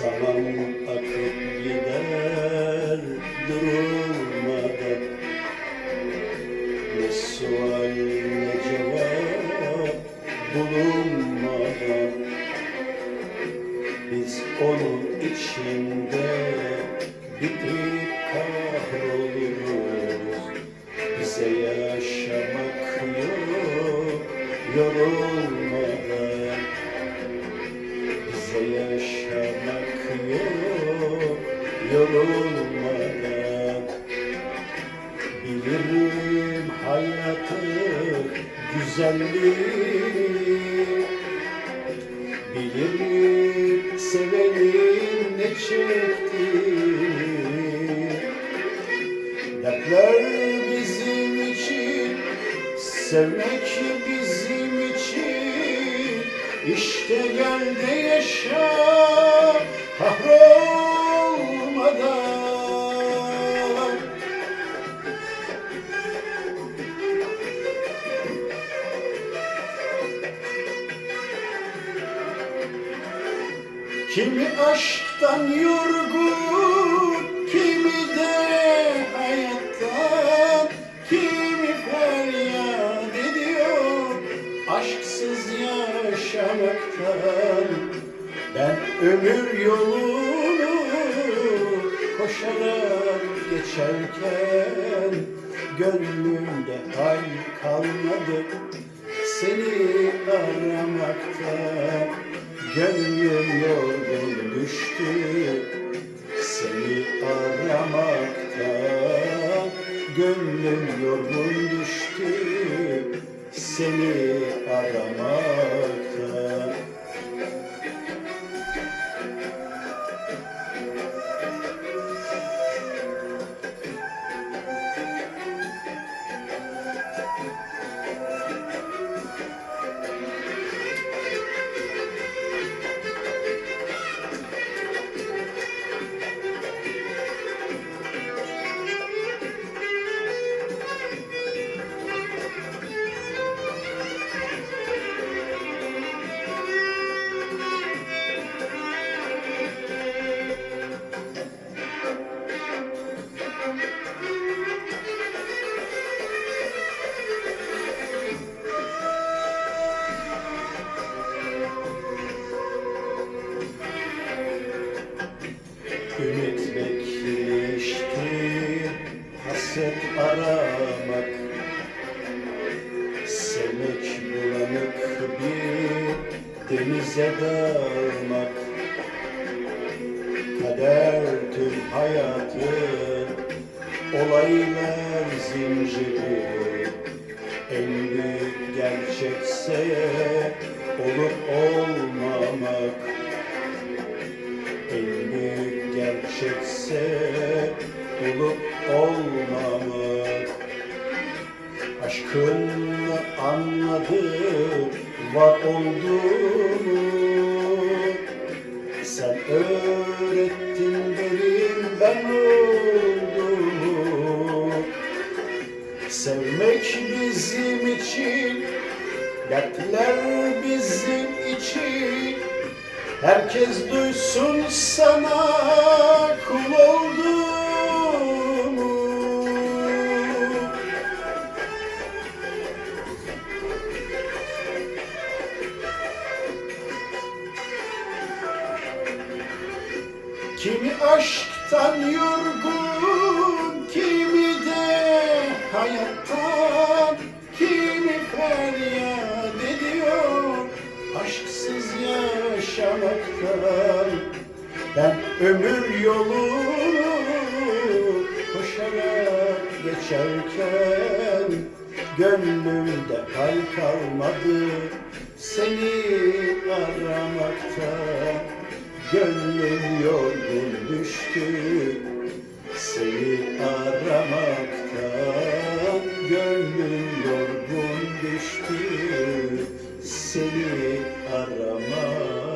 Zaman akıp gider durulmadan. Ne sual ne cevap bulunmadan. Biz onun içinde bitip Yaşamak yok yorulmadan Bilirim hayatı güzelliği Bilirim sevenin ne çektiğini Dertler bizim için, sevmek için İşte gel de yaşa kahrolmadan. Kimi aşktan yorgun, yaşamaktan. Ben ömür yolunu koşarak geçerken gönlümde hal kalmadı seni aramaktan. Gönlüm yorgun düştü seni aramaktan Gönlüm yorgun düştü seni aramaktan Ümit beklemişti, hasret aramak. Sevmek bulanık bir denize dalmak. Kader tüm hayatı, olaylar zinciri. En büyük gerçekse olup olmamak gerçekse olup olmamak. Aşkın anladı var olduğunu Sen öğrettin benim ben olduğumu. Sevmek bizim için Dertler bizim için. Herkes duysun sana Kimi aşktan yorgun, kimi de hayattan, kimi feryat ediyor aşksız yaşamaktan. Ben ömür yolunu koşarak geçerken Gönlümde hal kalmadı seni aramaktan Gönlüm yorgun düştü seni aramaktan Gönlüm yorgun düştü seni aramaktan